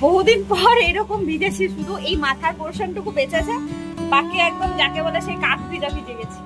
বহুদিন পর এরকম ভিজেছি শুধু এই মাথার পোর্শনটুকু বেঁচেছে, বাকি একদম যাকে বলে সেই কাঠ ভিজা ভিজে গেছে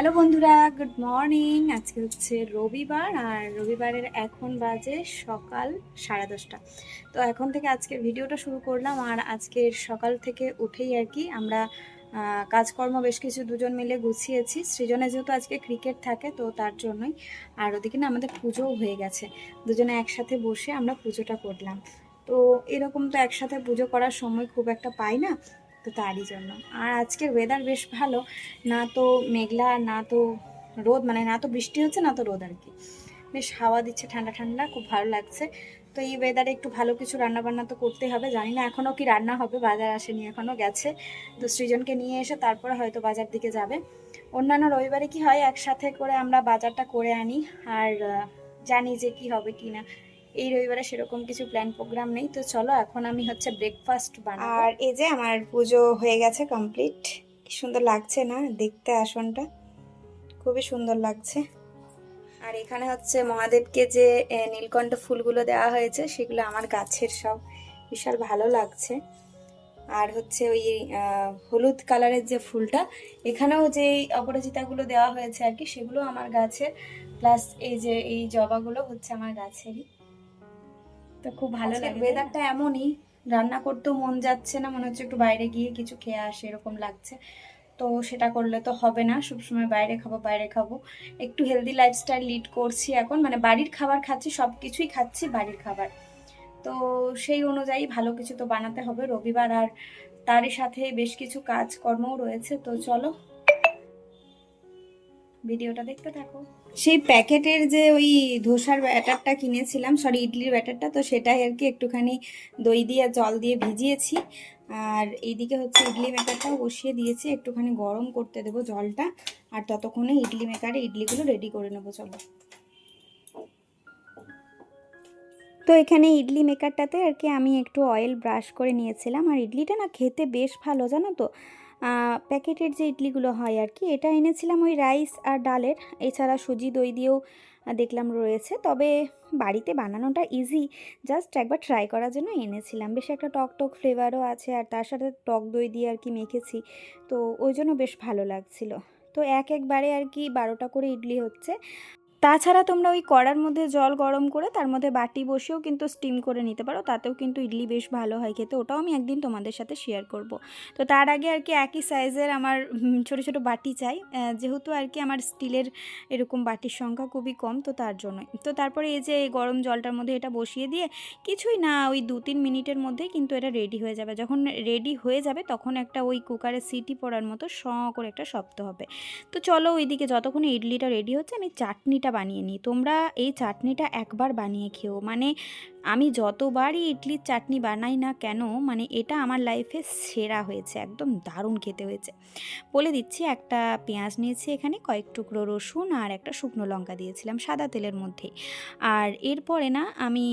হ্যালো বন্ধুরা, গুড মর্নিং। আজকে হচ্ছে রবিবার, আর রবিবারের এখন বাজে সকাল সাড়ে দশটা। তো এখন থেকে আজকের ভিডিওটা শুরু করলাম, আর আজকের সকাল থেকে উঠেই আর কি আমরা কাজকর্ম বেশ কিছু দুজন মিলে গুছিয়েছি। সৃজনে যেহেতু আজকে ক্রিকেট থাকে, তো তার জন্যই। আর ওদিকে না আমাদের পুজোও হয়ে গেছে। দুজনে একসাথে বসে আমরা পুজোটা করলাম। তো এরকম তো একসাথে পুজো করার সময় খুব একটা পাই না। তো তারই জন্য। আর আজকের ওয়েদার বেশ ভালো। না তো মেঘলা, না তো রোদ মানে না তো বৃষ্টি হচ্ছে, না তো রোদ আর কি। বেশ হাওয়া দিচ্ছে, ঠান্ডা ঠান্ডা, খুব ভালো লাগছে। তো এই ওয়েদারে একটু ভালো কিছু রান্না বান্না তো করতে হবে, জানি না এখনও কি রান্না হবে, বাজার আসেনি এখনও গেছে। তো সৃজনকে নিয়ে এসে তারপরে হয়তো বাজার দিকে যাবে। অন্যান্য রবিবারে কি হয়, একসাথে করে আমরা বাজারটা করে আনি। আর জানি যে কি হবে কি না। এই রবিবারে সেরকম কিছু প্ল্যান প্রোগ্রাম নেই তো চলো এখন আমি হচ্ছে ব্রেকফাস্ট বানাবো। আর এই যে আমার পুজো হয়ে গেছে কমপ্লিট কি সুন্দর লাগছে না দেখতে আসনটা? খুবই সুন্দর লাগছে। আর এখানে হচ্ছে মহাদেবকে যে নীলকণ্ঠ ফুলগুলো দেওয়া হয়েছে সেগুলো আমার গাছের সব। বিশাল ভালো লাগছে। আর হচ্ছে ওই হলুদ কালারের যে ফুলটা এখানেও যে অপরাজিতাগুলো দেওয়া হয়েছে আর কি সেগুলো আমার গাছের প্লাস এই যে এই জবাগুলো হচ্ছে আমার গাছেরই। তো খুব ভালো লাগে ওয়েদারটা এমনই রান্না করতেও মন যাচ্ছে না মনে হচ্ছে একটু বাইরে গিয়ে কিছু খেয়ে আসে এরকম লাগছে। তো সেটা করলে তো হবে না সবসময় বাইরে খাব বাইরে খাব। একটু হেলদি লাইফস্টাইল লিড করছি এখন মানে বাড়ির খাবার খাচ্ছি সব কিছুই খাচ্ছি বাড়ির খাবার। তো সেই অনুযায়ী ভালো কিছু তো বানাতে হবে রবিবার আর তারই সাথে বেশ কিছু কাজকর্মও রয়েছে তো চলো ভিডিওটা দেখতে থাকো। সেই প্যাকেটের যে ওই ধোসার ব্যাটারটা কিনেছিলাম সরি ইডলির ব্যাটারটা, তো সেটাই আর কি একটুখানি দই দিয়ে, জল দিয়ে ভিজিয়েছি। আর এইদিকে হচ্ছে ইডলি মেকারটাও বসিয়ে দিয়েছি, একটুখানি গরম করতে দেবো জলটা। আর ততক্ষণে ইডলি মেকারে ইডলিগুলো রেডি করে নেব, চলো। তো এখানে ইডলি মেকারটাতে আর কি আমি একটু অয়েল ব্রাশ করে নিয়েছিলাম। আর ইডলিটা না খেতে বেশ ভালো, জানো তো? প্যাকেটের যে ইডলিগুলো হয় আর কি, এটা এনেছিলাম ওই রাইস আর ডালের। এছাড়া সুজি, দই দিয়েও দেখলাম রয়েছে। তবে বাড়িতে বানানোটা ইজি জাস্ট একবার ট্রাই করার জন্য এনেছিলাম। বেশ একটা টক টক ফ্লেভারও আছে আর তার সাথে টক দই দিয়ে আর কি মেখেছি। তো ওই জন্য বেশ ভালো লাগছিল। তো এক একবারে আর কি বারোটা করে ইডলি হচ্ছে। তাছাড়া তোমরা ওই কড়ার মধ্যে জল গরম করে তার মধ্যে বাটি বসেও কিন্তু স্টিম করে নিতে পারো। তাতেও কিন্তু ইডলি বেশ ভালো হয় খেতে। ওটাও আমি একদিন তোমাদের সাথে শেয়ার করব। তো তার আগে আর কি একই সাইজের আমার ছোট ছোট বাটি চাই। যেহেতু আর কি আমার স্টিলের এরকম বাটির সংখ্যা খুবই কম, তো তার জন্যই। তো তারপরে এই যে এই গরম জলটার মধ্যে এটা বসিয়ে দিয়ে কিছুই না, ওই দু তিন মিনিটের মধ্যেই কিন্তু এটা রেডি হয়ে যাবে। যখন রেডি হয়ে যাবে তখন একটা ওই কুকারে সিটি পড়ার মতো স করে একটা শব্দ হবে। তো চলো ওইদিকে যতক্ষণে ইডলিটা রেডি হচ্ছে আমি চাটনিটা বানিয়ে নিই। তোমরা এই চাটনিটা একবার বানিয়ে খেও। মানে আমি যতবারই ইডলির চাটনি বানাই না কেন মানে এটা আমার লাইফে সেরা হয়েছে, একদম দারুণ খেতে হয়েছে। বলে দিচ্ছি, একটা পেঁয়াজ নিয়েছি এখানে, কয়েক টুকরো রসুন আর একটা শুকনো লঙ্কা দিয়েছিলাম সাদা তেলের মধ্যে। আর এরপরে না, আমি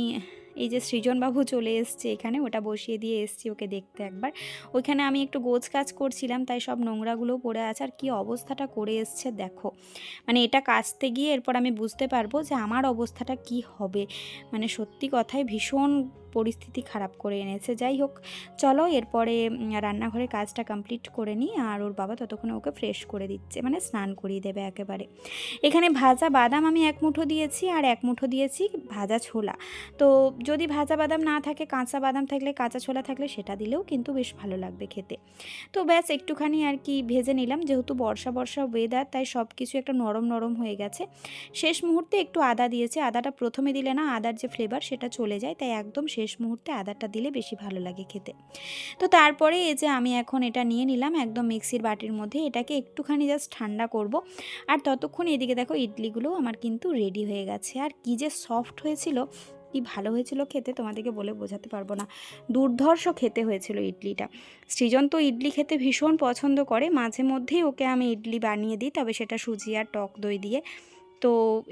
এই যে সৃজনবাবু চলে এসছে এখানে, ওটা বসিয়ে দিয়ে এসছি ওকে দেখতে একবার। ওইখানে আমি একটু গোছ কাজ করছিলাম, তাই সব নোংরাগুলো পড়ে আছে। আর কী অবস্থাটা করে এসছে দেখো। মানে এটা কাচতে গিয়ে এরপর আমি বুঝতে পারব যে আমার অবস্থাটা কি হবে। মানে সত্যি কথায় ভীষণ পরিস্থিতি খারাপ করে এনেছে। যাই হোক চলো এরপরে উম, রান্নাঘরের কাজটা কমপ্লিট করে নিই আর ওর বাবা ততক্ষণে ওকে ফ্রেশ করে দিচ্ছে মানে স্নান করিয়ে দেবে একেবারে। এখানে ভাজা বাদাম আমি এক মুঠো দিয়েছি আর এক মুঠো দিয়েছি ভাজা ছোলা। তো যদি ভাজা বাদাম না থাকে কাঁচা বাদাম থাকলে কাঁচা ছোলা থাকলে সেটা দিলেও কিন্তু বেশ ভালো লাগবে খেতে। তো ব্যাস একটুখানি আর কি ভেজে নিলাম। যেহেতু বর্ষা বর্ষা ওয়েদার তাই সব কিছু একটা নরম নরম হয়ে গেছে। শেষ মুহূর্তে একটু আদা দিয়েছে। আদাটা প্রথমে দিলে না আদার যে ফ্লেভার সেটা চলে যায় তাই একদম শেষ শেষ মুহূর্তে আদাটা দিলে বেশি ভালো লাগে খেতে। তো তারপরে এই যে আমি এখন এটা নিয়ে নিলাম একদম মিক্সির বাটির মধ্যে, এটাকে একটুখানি জাস্ট ঠান্ডা করব। আর ততক্ষণ এদিকে দেখো ইডলিগুলো আমার কিন্তু রেডি হয়ে গেছে। আর কি যে সফট হয়েছিল, কি ভালো হয়েছিল খেতে তোমাদেরকে বলে বোঝাতে পারব না। দুর্ধর্ষ খেতে হয়েছিল ইডলিটা। সৃজন তো ইডলি খেতে ভীষণ পছন্দ করে। মাঝে মধ্যেই ওকে আমি ইডলি বানিয়ে দিই, তবে সেটা সুজি আর টক দই দিয়ে। তো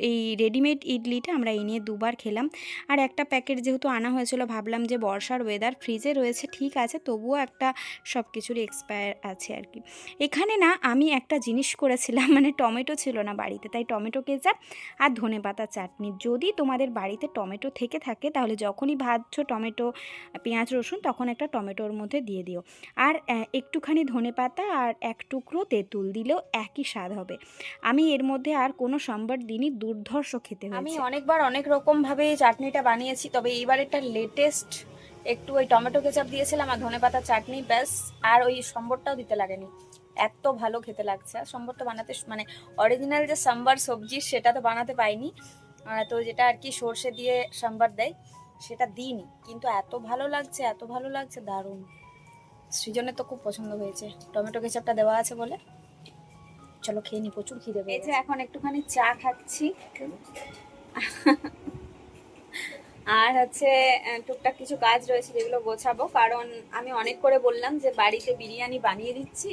এই রেডিমেড ইডলিটা আমরা এই নিয়ে দুবার খেলাম। আর একটা প্যাকেট যেহেতু আনা হয়েছিল, ভাবলাম যে বর্ষার ওয়েদার ফ্রিজে রয়েছে, ঠিক আছে, তবুও একটা সব কিছুরই এক্সপায়ার আছে আর কি এখানে না আমি একটা জিনিস করেছিলাম মানে টমেটো ছিল না বাড়িতে, তাই টমেটো কেচাপ আর ধনে পাতা চাটনি। যদি তোমাদের বাড়িতে টমেটো থেকে থাকে, তাহলে যখনই ভাজছো টমেটো, পেঁয়াজ, রসুন, তখন একটা টমেটোর মধ্যে দিয়ে দিও। আর একটুখানি ধনে পাতা আর এক টুকরো তেঁতুল দিলেও একই স্বাদ হবে। আমি এর মধ্যে আর কোনো সোমবার দিনই দুর্ধর্ষ খেতে আমি অনেকবার অনেক রকম ভাবে চাটনিটা বানিয়েছি তবে এইবার একটা লেটেস্ট একটু ওই টমেটো কেচাপ দিয়েছিলাম আর ধনেপাতা চাটনি ব্যাস। আর ওই সম্বরটাও দিতে লাগেনি। এত ভালো খেতে লাগছে। আর সম্বরটা বানাতে মানে অরিজিনাল যে সাম্বার সবজি সেটা তো বানাতে পাইনি। তো যেটা আর কি সর্ষে দিয়ে সাম্বার দেয় সেটা দিইনি। কিন্তু এত ভালো লাগছে এত ভালো লাগছে দারুণ। সৃজনের তো খুব পছন্দ হয়েছে। টমেটো কেচাপটা দেওয়া আছে বলে। চলো খেয়ে নি প্রচুর খিদে এই যে এখন একটুখানি চা খাচ্ছি। আর হচ্ছে টুকটাক কিছু কাজ রয়েছে যেগুলো গোছাবো কারণ আমি অনেক করে বললাম যে বাড়িতে বিরিয়ানি বানিয়ে দিচ্ছি।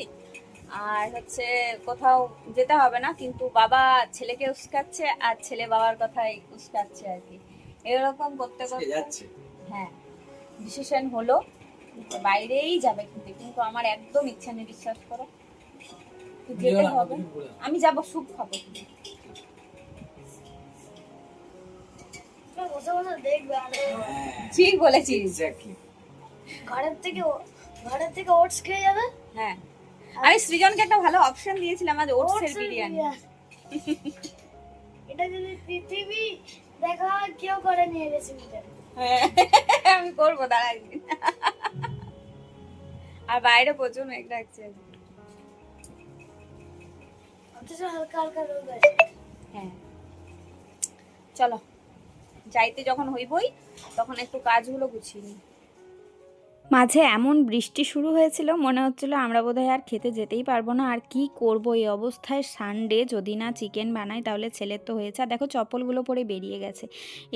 আর হচ্ছে কোথাও যেতে হবে না কিন্তু বাবা ছেলেকে উস্কাচ্ছে আর ছেলে বাবার কথাই উস্কাচ্ছে আর কি। এরকম করতে করতে যাচ্ছে। হ্যাঁ ডিসিশন হলো বাইরেই যাবে কিন্তু কিন্তু আমার একদম ইচ্ছা নেই বিশ্বাস করো। যেতে হবে। আমি যাব স্যুপ খাব। আর ঠিক বলেছিস। ঘরের থেকে ঘরের থেকে ওটস খেয়ে যাবে? হ্যাঁ। আমি সৃজনকে একটা ভালো অপশন দিয়েছিলাম আজ ওটসের বিরিয়ানি। এটা যদি পৃথিবী দেখা হয় কেউ করে নিয়ে রেসিপিটা হ্যাঁ, আমি করব দাঁড়া একদিন। আর বাইরে প্রচুর মেঘ ডাকছে। অথচ হালকা হালকা হ্যাঁ। চলো যাইতে যখন হইবই তখন একটু কাজগুলো গুছিয়ে নিই। মাঝে এমন বৃষ্টি শুরু হয়েছিল, মনে হচ্ছিল আমরা বোধহয় আর খেতে যেতেই পারব না। আর কি করব এই অবস্থায়? সানডে যদি না চিকেন বানাই, তাহলে ছেলের তো হয়েছে। আর দেখো চপ্পলগুলো পরে বেরিয়ে গেছে।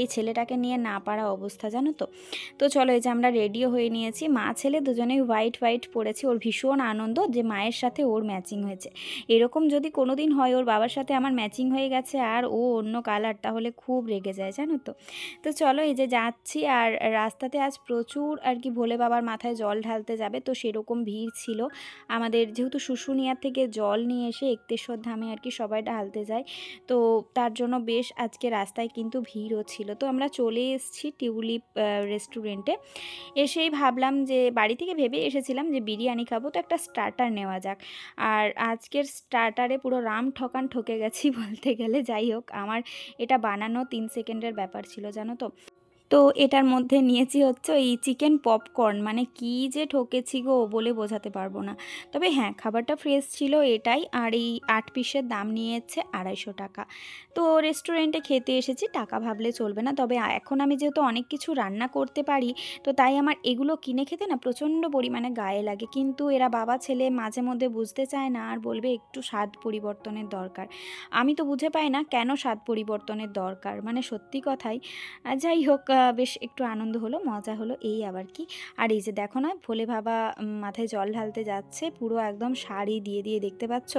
এই ছেলেটাকে নিয়ে না পারা অবস্থা, জানো তো? তো চলো এই যে আমরা রেডিও হয়ে নিয়েছি। মা ছেলে দুজনেই হোয়াইট হোয়াইট পরেছি। ওর ভীষণ আনন্দ যে মায়ের সাথে ওর ম্যাচিং হয়েছে। এরকম যদি কোনো দিন হয়, ওর বাবার সাথে আমার ম্যাচিং হয়ে গেছে আর ও অন্য কালার তাহলে খুব রেগে যায়, জানো তো? তো চলো এই যে যাচ্ছি। আর রাস্তাতে আজ প্রচুর আর কি ভোলে বাবার মাথায় জল ঢালতে যাবে, তো সেরকম ভিড় ছিল। আমাদের যেহেতু শুশুনিয়ার থেকে জল নিয়ে এসে একতেশ্বর ধামে আর কি সবাই ঢালতে যায়, তো তার জন্য বেশ আজকে রাস্তায় কিন্তু ভিড়ও ছিল। তো আমরা চলে এসেছি টিউলিপ রেস্টুরেন্টে এসেই ভাবলাম যে, বাড়ি থেকে ভেবে এসেছিলাম যে, বিরিয়ানি খাব, তো একটা স্টার্টার নেওয়া যাক। আর আজকের স্টার্টারে পুরো রাম ঠকান ঠকে গেছি বলতে গেলে। যাই হোক, আমার এটা বানানো তিন সেকেন্ডের ব্যাপার ছিল, জানো তো? তো এটার মধ্যে নিয়েছি হচ্ছে এই চিকেন পপকর্ন মানে কি যে ঠকেছি গো বলে বোঝাতে পারব না। তবে হ্যাঁ খাবারটা ফ্রেশ ছিল এটাই, আর এই আট পিসের দাম নিয়েছে আড়াইশো টাকা। তো রেস্টুরেন্টে খেতে এসেছি, টাকা ভাবলে চলবে না। তবে এখন আমি যেহেতু অনেক কিছু রান্না করতে পারি, তো তাই আমার এগুলো কিনে খেতে না প্রচণ্ড পরিমাণে গায়ে লাগে। কিন্তু এরা বাবা ছেলে মাঝে মধ্যে বুঝতে চায় না, আর বলবে একটু স্বাদ পরিবর্তনের দরকার। আমি তো বুঝে পাই না কেন স্বাদ পরিবর্তনের দরকার মানে সত্যি কথাই। যাই হোক বেশ একটু আনন্দ হলো, মজা হলো, এই আবার কি। আর এই যে দেখো না, ভোলে বাবা মাথায় জল ঢালতে যাচ্ছে, পুরো একদম শাড়ি দিয়ে দিয়ে দেখতে পাচ্ছ?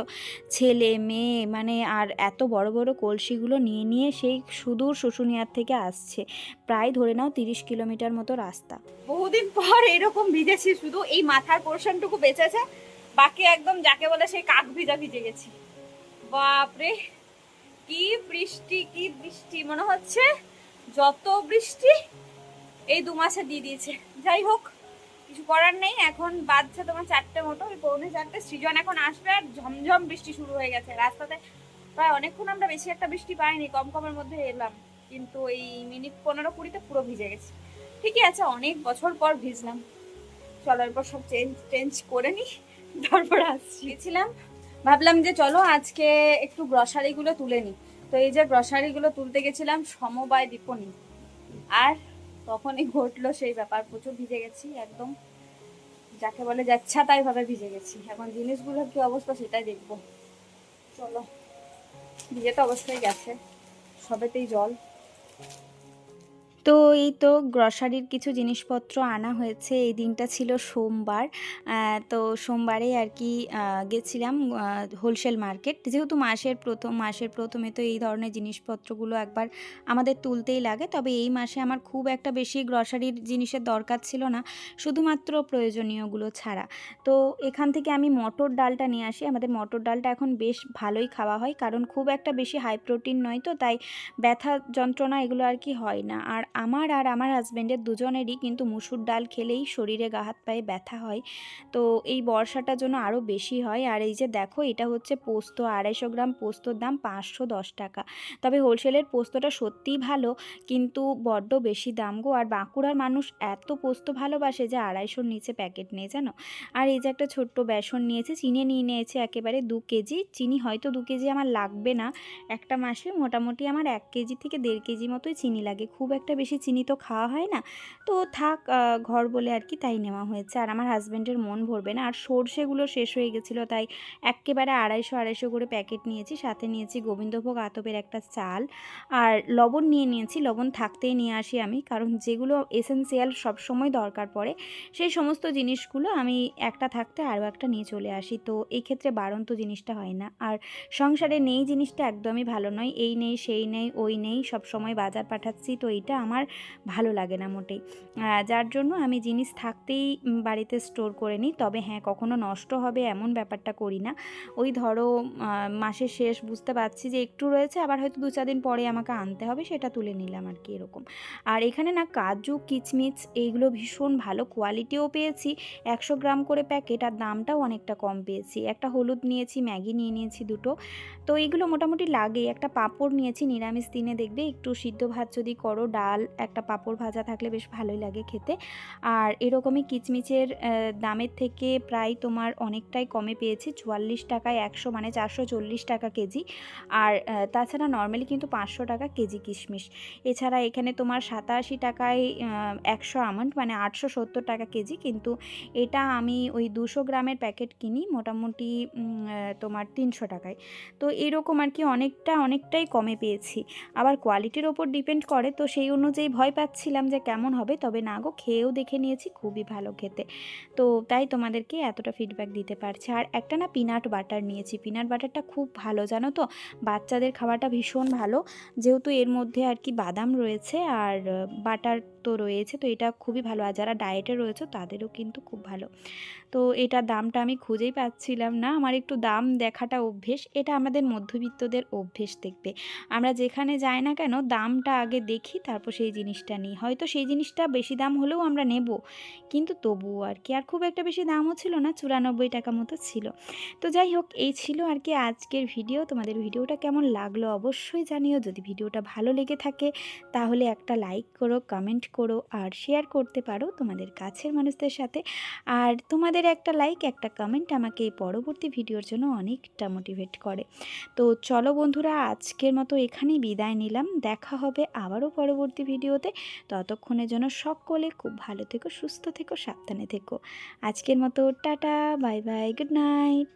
ছেলে, মেয়ে মানে আর এত বড় বড় কলসিগুলো নিয়ে নিয়ে সেই সুদূর শুশুনিয়ার থেকে আসছে। প্রায় ধরে নাও তিরিশ কিলোমিটার মতো রাস্তা। বহুদিন পর এরকম ভিজেছি শুধু, এই মাথার পোর্শনটুকু বেঁচেছে, বাকি একদম যাকে বলে সেই কাক ভিজা ভিজে গেছি। বাপরে! কি বৃষ্টি কি বৃষ্টি, মনে হচ্ছে? যত বৃষ্টি, এই দু মাসে দিয়ে দিয়েছে। যাই হোক, কিছু করার নেই। এখন বাজছে তোমার চারটে মতো। ওই পৌনে চারটে সৃজন এখন আসবে আর ঝমঝম বৃষ্টি শুরু হয়ে গেছে। রাস্তাতে প্রায় অনেকক্ষণ আমরা বেশি একটা বৃষ্টি পাইনি। কম কমের মধ্যে এলাম। কিন্তু এই মিনিট পনেরো কুড়িতে পুরো ভিজে গেছে। ঠিকই আছে, অনেক বছর পর ভিজলাম। চলো, এরপর সব চেঞ্জ চেঞ্জ করে নি। তারপর আসছি। গেছিলাম ভাবলাম যে চলো আজকে একটু গ্রসারিগুলো তুলে নি। তো এই যে গ্রসারিগুলো তুলতে গেছিলাম, সমবায় দীপনি আর তখনই ঘটলো সেই ব্যাপার, প্রচুর ভিজে গেছি একদম। যাকে বলে যাচ্ছা তাই ভাবে ভিজে গেছি। এখন জিনিসগুলোর কি অবস্থা সেটাই দেখব। চলো, ভিজে তো অবশ্যই গেছে, সবেতেই জল। তো এই তো গ্রসারির কিছু জিনিসপত্র আনা হয়েছে। এই দিনটা ছিল সোমবার। তো সোমবারে আর কি গেছিলাম হোলসেল মার্কেট যেহেতু মাসের প্রথম, মাসের প্রথমে তো এই ধরনের জিনিসপত্রগুলো একবার আমাদের তুলতেই লাগে। তবে এই মাসে আমার খুব একটা বেশি গ্রসারির জিনিসের দরকার ছিল না, শুধুমাত্র প্রয়োজনীয়গুলো ছাড়া। তো এখান থেকে আমি মটর ডালটা নিয়ে আসি। আমাদের মটর ডালটা এখন বেশ ভালোই খাওয়া হয়, কারণ খুব একটা বেশি হাই প্রোটিন নয় তো, তাই ব্যথা যন্ত্রণা এগুলো আর কি হয় না। আর আমার আর আমার হাজব্যান্ডের দুজনেরই কিন্তু মুসুর ডাল খেলেই শরীরে গা হাত পায়ে ব্যথা হয়। তো এই বর্ষাটার জন্য আরও বেশি হয়। আর এই যে দেখো, এটা হচ্ছে পোস্ত, আড়াইশো গ্রাম পোস্তর দাম পাঁচশো দশ টাকা। তবে হোলসেলের পোস্তটা সত্যিই ভালো, কিন্তু বড্ড বেশি দাম গো। আর বাঁকুড়ার মানুষ এত পোস্ত ভালোবাসে যে আড়াইশোর নিচে প্যাকেট নেই, জানো? আর এই যে একটা ছোট্ট বেসন নিয়েছে, চিনি নিয়ে নিয়েছে একেবারে দু কেজি। চিনি হয়তো দু কেজি আমার লাগবে না। একটা মাসে মোটামুটি আমার এক কেজি থেকে দেড় কেজি মতোই চিনি লাগে। খুব একটা বেশি চিনি তো খাওয়া হয় না। তো থাক ঘর বলে আর কি তাই নেওয়া হয়েছে। আর আমার হাজব্যান্ডের মন ভরবে না। আর সর্ষেগুলো শেষ হয়ে গেছিল, তাই একেবারে আড়াইশো আড়াইশো করে প্যাকেট নিয়েছি। সাথে নিয়েছি গোবিন্দভোগ আতপের একটা চাল। আর লবণ নিয়ে নিয়েছি। লবণ থাকতেই নিয়ে আসি আমি, কারণ যেগুলো এসেন্সিয়াল সবসময় দরকার পড়ে, সেই সমস্ত জিনিসগুলো আমি একটা থাকতে আরও একটা নিয়ে চলে আসি। তো এই ক্ষেত্রে বাড়ন্ত জিনিসটা হয় না। আর সংসারে নেই জিনিসটা একদমই ভালো নয়। এই নেই, সেই নেই, ওই নেই, সব সময় বাজার পাঠাচ্ছি। তো এইটা আমার ভালো লাগে না মোটেই। যার জন্য আমি জিনিস থাকতেই বাড়িতে স্টোর করে নিই। তবে হ্যাঁ কখনো নষ্ট হবে এমন ব্যাপারটা করি না। ওই ধরো মাসের শেষ বুঝতে পারছি যে একটু রয়েছে, আবার হয়তো দু চার দিন পরে আমাকে আনতে হবে, সেটা তুলে নিলাম আর কি এরকম। আর এখানে না কাজু, কিচমিচ এইগুলো ভীষণ ভালো কোয়ালিটিও পেয়েছি। একশো গ্রাম করে প্যাকেট আর দামটাও অনেকটা কম পেয়েছি। একটা হলুদ নিয়েছি, ম্যাগি নিয়ে নিয়েছি দুটো। তো এইগুলো মোটামুটি লাগে একটা পাঁপড় নিয়েছি, নিরামিষ দিনে দেখবে একটু সিদ্ধ ভাত যদি করো, ডাল একটা পাঁপড় ভাজা থাকলে বেশ ভালোই লাগে খেতে। আর এরকমই কিচমিচের দামের থেকে প্রায় তোমার অনেকটাই কমে পেয়েছি, চুয়াল্লিশ টাকায় একশো মানে চারশো চল্লিশ টাকা কেজি। আর তাছাড়া নর্মালি কিন্তু পাঁচশো টাকা কেজি কিশমিশ। এছাড়া এখানে তোমার সাতাশি টাকায় একশো আমন্ড মানে আটশো সত্তর টাকা কেজি। কিন্তু এটা আমি ওই দুশো গ্রামের প্যাকেট কিনি মোটামুটি তোমার তিনশো টাকায়। তো এরকম আর কি অনেকটা, অনেকটাই কমে পেয়েছি। আবার কোয়ালিটির ওপর ডিপেন্ড করে, তো সেই অনুযায়ী ভয় পাচ্ছিলাম যে কেমন হবে, তবে না গো, খেয়েও দেখে নিয়েছি খুবই ভালো খেতে। তো তাই তোমাদেরকে এতটা ফিডব্যাক দিতে পারছি। আর একটা না পিনাট বাটার নিয়েছি। পিনাট বাটারটা খুব ভালো, জানো তো? বাচ্চাদের খাবারটা ভীষণ ভালো। যেহেতু এর মধ্যে আর কি বাদাম রয়েছে, আর বাটার তো রয়েছে, তো এটা খুবই ভালো। আর যারা ডায়েটে রয়েছে, তাদেরও কিন্তু খুব ভালো। তো এটার দামটা আমি খুঁজেই পাচ্ছিলাম না। আমার একটু দাম দেখাটা অভ্যেস, এটা আমাদের মধ্যবিত্তদের অভ্যেস দেখবে। আমরা যেখানে যাই না কেন, দামটা আগে দেখি, তারপর সেই জিনিসটা নিই। হয়তো সেই জিনিসটা বেশি দাম হলেও আমরা নেব, কিন্তু তবুও আর কি। আর খুব একটা বেশি দামও ছিল না, চুরানব্বই টাকা মতো ছিল। তো যাই হোক, এই ছিল আর কি আজকের ভিডিও। তোমাদের ভিডিওটা কেমন লাগল অবশ্যই জানিও। যদি ভিডিওটা ভালো লেগে থাকে, তাহলে একটা লাইক করো কমেন্ট করো আর শেয়ার করতে পারো তোমাদের কাছের মানুষদের সাথে। আর তোমাদের একটা লাইক একটা কমেন্ট আমাকে এই পরবর্তী ভিডিওর জন্য অনেকটা মোটিভেট করে। তো চলো বন্ধুরা, আজকের মতো এখানেই বিদায় নিলাম। দেখা হবে আবারও পরবর্তী ভিডিওতে ততক্ষণের জন্য সকলে খুব ভালো থেকো, সুস্থ থেকো, সাবধানে থেকো। আজকের মতো tata bye bye good night